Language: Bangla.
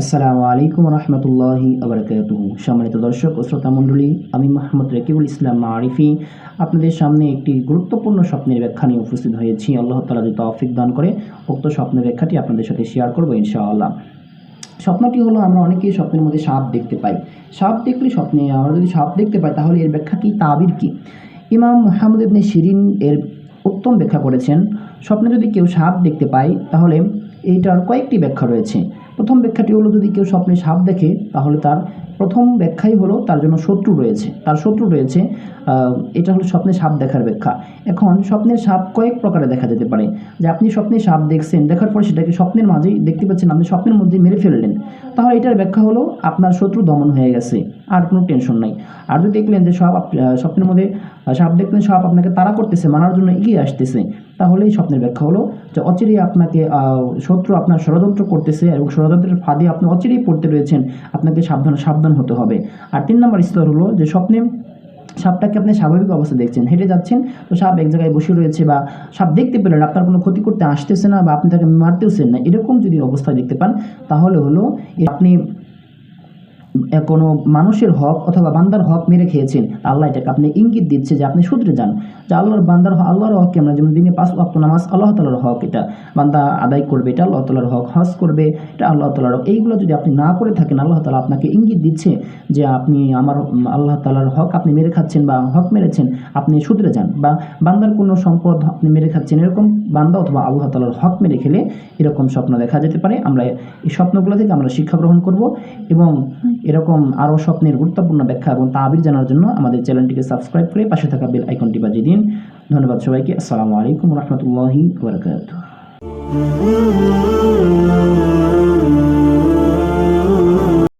আসসালামু আলাইকুম রহমতুল্লাহি আবরকাতুহু। সম্মানিত দর্শক ও শ্রোতা মণ্ডলী, আমি মোহাম্মদ রেকিবুল ইসলাম মারিফি। আপনাদের সামনে একটি গুরুত্বপূর্ণ স্বপ্নের ব্যাখ্যা নিয়ে উপস্থিত হয়েছি। আল্লাহ তালা যদি তৌফিক দান করে, উক্ত স্বপ্নের ব্যাখ্যাটি আপনাদের সাথে শেয়ার করব ইনশাআল্লাহ। স্বপ্নটি হলো, আমরা অনেকেই স্বপ্নের মধ্যে সাপ দেখতে পাই। সাপ দেখলে স্বপ্নে, আমরা যদি সাপ দেখতে পাই, তাহলে এর ব্যাখ্যা কি, তাবির কি? ইমাম মোহাম্মদ ইবনে শিরিন এর উত্তম ব্যাখ্যা করেছেন। স্বপ্নে যদি কেউ সাপ দেখতে পায়, তাহলে এইটার কয়েকটি ব্যাখ্যা রয়েছে। প্রথম ব্যাখ্যাটি হলো, যদি কেউ স্বপ্নে সাপ দেখে, তাহলে তার প্রথম ব্যাখ্যাই হলো, তার জন্য শত্রু রয়েছে। তার শত্রু রয়েছে এটা হলো স্বপ্নে সাপ দেখার ব্যাখ্যা। এখন স্বপ্নের সাপ কয়েক প্রকারে দেখা যেতে পারে। যে আপনি স্বপ্নে সাপ দেখছেন, দেখার পর সেটাকে স্বপ্নের মাঝেই দেখতে পাচ্ছেন, আপনি স্বপ্নের মধ্যে মেরে ফেললেন। তাহলে এটার ব্যাখ্যা হলো, আপনার শত্রু দমন হয়ে গেছে। আর কোনো টেনশন নাই। আর যদি দেখলেন যে সব স্বপ্নের মধ্যে সাপ দেখলেন, সাপ আপনাকে তাড়া করতেছে মানার জন্য এগিয়ে আসতেছে তাহলে এই স্বপ্নের ব্যাখ্যা হলো যে অচিরেই আপনাকে শত্রু আপনার ষড়যন্ত্র করতেছে এবং ষড়যন্ত্রের ফাঁদে আপনি অচিরেই পড়তে রয়েছেন, আপনাকে সাবধান সাবধান হতে হবে। আর তিন নম্বর স্তর হলো যে স্বপ্নে সাপটাকে আপনি স্বাভাবিক অবস্থা দেখছেন, হেঁটে যাচ্ছেন, তো সাপ এক জায়গায় বসে রয়েছে বা সাপ দেখতে পেলেন, আপনার কোনো ক্ষতি করতে আসতেছে না বা আপনি তাকে মারতেওছেন না, এরকম যদি অবস্থা দেখতে পান, তাহলে হলো আপনি কোনো মানুষের হক অথবা বান্দার হক মেরে খেয়েছেন, আল্লাহ এটাকে আপনি ইঙ্গিত দিচ্ছে যে আপনি শুধরে যান। যে আল্লাহর বান্দার আল্লাহর হককে আমরা যেমন দিনে পাঁচ ওয়াক্ত নামাজ, আল্লাহ তালার হক এটা। বান্দা আদায় করবে, এটা আল্লাহ তালার হক। হজ করবে, এটা আল্লাহ তালার হক। এইগুলো যদি আপনি না করে থাকেন, আল্লাহ তালা আপনাকে ইঙ্গিত দিচ্ছে যে আপনি আমার আল্লাহ তালার হক আপনি মেরে খাচ্ছেন বা হক মেরেছেন, আপনি শুধরে যান বা বান্দার কোনো সম্পদ আপনি মেরে খাচ্ছেন এরকম, বান্দা অথবা আল্লাহ তালার হক মেরে খেলে এরকম স্বপ্ন দেখা যেতে পারে। আমরা এই স্বপ্নগুলো থেকে আমরা শিক্ষা গ্রহণ করব এবং এরকম আরও স্বপ্নের গুরুত্বপূর্ণ ব্যাখ্যা এবং তাবির জানার জন্য আমাদের চ্যানেলটিকে সাবস্ক্রাইব করে পাশে থাকা বেল আইকনটি বাজিয়ে দিন। ধন্যবাদ সবাইকে। আসসালামু আলাইকুম রহমতুল্লাহি ওবরাকাতুহ